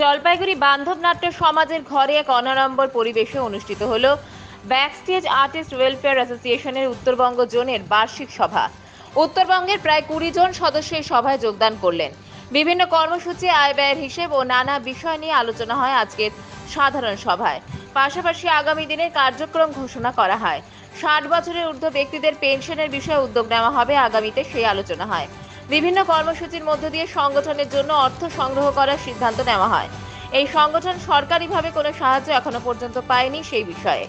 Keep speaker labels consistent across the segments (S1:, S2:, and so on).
S1: জলপাইগুড়ি বান্ধব নাট্য সমাজের ঘরে এক অনাড়ম্বর পরিবেশে অনুষ্ঠিত হল ব্যাকস্টেজ আর্টিস্ট ওয়েলফেয়ার অ্যাসোসিয়েশনের উত্তরবঙ্গ জোনের বার্ষিক সভা। উত্তরবঙ্গের প্রায় কুড়ি জন সদস্য এই সভায় যোগদান করলেন। বিভিন্ন কর্মসূচি, আয় ব্যয়ের হিসেব ও নানা বিষয় নিয়ে আলোচনা হয় আজকের সাধারণ সভায়। পাশাপাশি আগামী দিনের কার্যক্রম ঘোষণা করা হয়। ষাট বছরের ঊর্ধ্ব ব্যক্তিদের পেনশনের বিষয়ে উদ্যোগ নেওয়া হবে, আগামীতে সেই আলোচনা হয়। বিভিন্ন কর্মসূচির মধ্য দিয়ে সংগঠনের জন্য অর্থ সংগ্রহ করার সিদ্ধান্ত নেওয়া হয়। এই সংগঠন সরকারিভাবে কোনো সাহায্য এখনও পর্যন্ত পায়নি সেই বিষয়ে।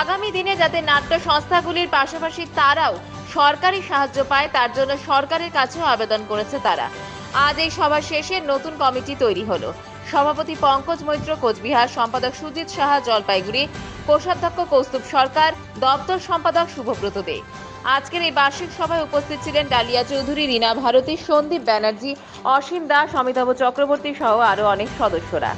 S1: আগামী দিনে যাতে নাট্য সংস্থাগুলির পাশাপাশি তারাও সরকারি সাহায্য পায়, তার জন্য সরকারের কাছেও আবেদন করেছে তারা। আজ এই সভা শেষে নতুন কমিটি তৈরি হলো। সভাপতি পঙ্কজ মৈত্র, কোচবিহার সম্পাদক সুজিত সাহা, জলপাইগুড়ি কোষাধ্যক্ষ কৌস্তুভ সরকার, দপ্তর সম্পাদক শুভব্রত দে। আজকের এই বার্ষিক সভায় উপস্থিত ছিলেন ডালিয়া চৌধুরী, রীনা ভারতী, সন্দীপ ব্যানার্জি, অসীম দাস, অমিতাভ চক্রবর্তী সহ আরও অনেক সদস্যরা।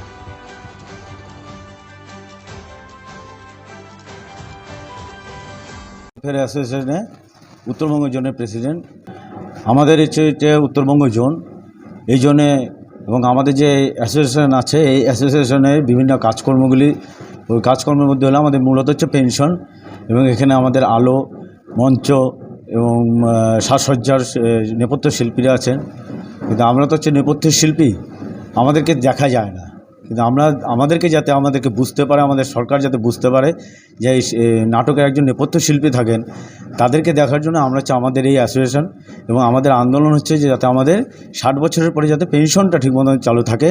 S2: ওয়েলফেয়ার অ্যাসোসিয়েশনে উত্তরবঙ্গ জোনের প্রেসিডেন্ট আমাদের হচ্ছে উত্তরবঙ্গ জোন, এই জন্যে এবং আমাদের যে অ্যাসোসিয়েশন আছে, এই অ্যাসোসিয়েশনের বিভিন্ন কাজকর্মগুলি, ওই কাজকর্মের মধ্যে হলো আমাদের মূলত হচ্ছে পেনশন এবং এখানে আমাদের আলো মঞ্চ এবং সাজসজ্জার নেপথ্য শিল্পীরা আছেন। কিন্তু আমরা তো হচ্ছে নেপথ্য শিল্পী, আমাদেরকে দেখা যায় না। কিন্তু আমরা, আমাদেরকে যাতে আমাদেরকে বুঝতে পারে, আমাদের সরকার যাতে বুঝতে পারে যে এই নাটকের একজন নেপথ্য শিল্পী থাকেন, তাদেরকে দেখার জন্য আমরা হচ্ছে আমাদের এই অ্যাসোসিয়েশন এবং আমাদের আন্দোলন হচ্ছে যে যাতে আমাদের ষাট বছরের পরে যাতে পেনশনটা ঠিকমতো চালু থাকে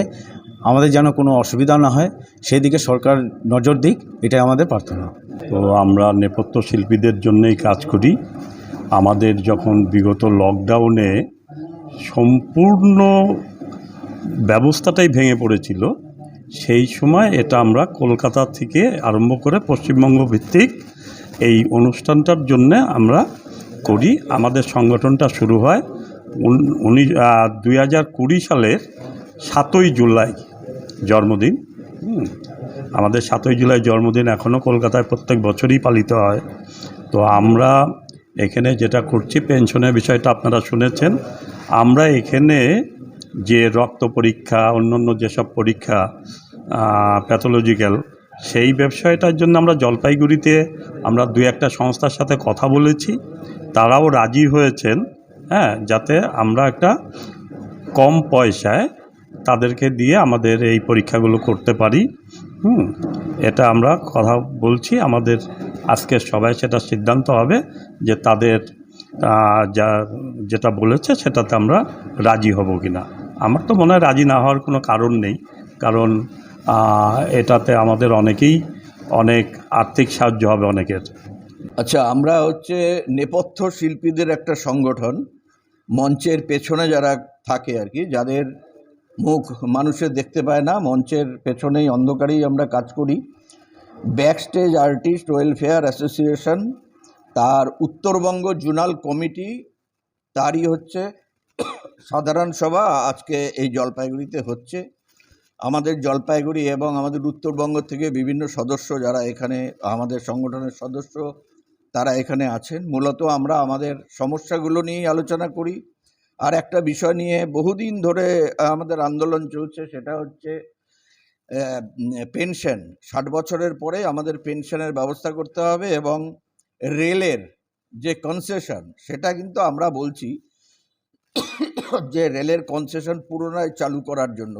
S2: আমাদের যেন কোনো অসুবিধা না হয় সেই দিকে সরকার নজর দিক, এটাই আমাদের প্রার্থনা।
S3: তো আমরা নেপথ্য শিল্পীদের জন্যই কাজ করি। আমাদের যখন বিগত লকডাউনে সম্পূর্ণ ব্যবস্থাটাই ভেঙে পড়েছিল, সেই সময় এটা আমরা কলকাতা থেকে আরম্ভ করে পশ্চিমবঙ্গ ভিত্তিক এই অনুষ্ঠানটার জন্যে আমরা করি। আমাদের সংগঠনটা শুরু হয় উনি দুই হাজার কুড়ি সালের সাতই জুলাই। জন্মদিন। আমাদের সাতই জুলাই জন্মদিন এখনও কলকাতায় প্রত্যেক বছরই পালিত হয়। তো আমরা এখানে যেটা করছি, পেনশনের বিষয়টা আপনারা শুনেছেন, আমরা এখানে যে রক্ত পরীক্ষা, অন্যান্য যেসব পরীক্ষা প্যাথোলজিক্যাল সেই ব্যবসায়টার জন্য আমরা জলপাইগুড়িতে আমরা দু একটা সংস্থার সাথে কথা বলেছি। তারাও রাজি হয়েছেন হ্যাঁ যাতে আমরা একটা কম পয়সায় তাদেরকে দিয়ে আমাদের এই পরীক্ষাগুলো করতে পারি। হুম, এটা আমরা কথা বলছি। আমাদের আজকের সবাই সেটা সিদ্ধান্ত হবে যে তাদের যা, যেটা বলেছে সেটাতে আমরা রাজি হব কি না আমার তো মনে হয় রাজি না হওয়ার কোনো কারণ নেই। কারণ এটাতে আমাদের অনেকেই অনেক আর্থিক সাহায্য হবে অনেকের।
S4: আচ্ছা আমরা হচ্ছে নেপথ্য শিল্পীদের একটা সংগঠন, মঞ্চের পেছনে যারা থাকে আর কি, যাদের মুখ মানুষে দেখতে পায় না, মঞ্চের পেছনেই অন্ধকারেই আমরা কাজ করি। Back stage artist, welfare association, তার উত্তরবঙ্গ জোনাল কমিটি, তারই হচ্ছে সাধারণ সভা আজকে এই জলপাইগুড়িতে হচ্ছে। আমাদের জলপাইগুড়ি এবং আমাদের উত্তরবঙ্গ থেকে বিভিন্ন সদস্য যারা এখানে, আমাদের সংগঠনের সদস্য, তারা এখানে আছেন। মূলত আমরা আমাদের সমস্যাগুলো নিয়েই আলোচনা করি। আর একটা বিষয় নিয়ে বহুদিন ধরে আমাদের আন্দোলন চলছে, সেটা হচ্ছে পেনশন। ষাট বছরের পরে আমাদের পেনশনের ব্যবস্থা করতে হবে এবং রেলের যে কনসেশন, সেটা কিন্তু আমরা বলছি যে রেলের কনসেশন পুনরায় চালু করার জন্য।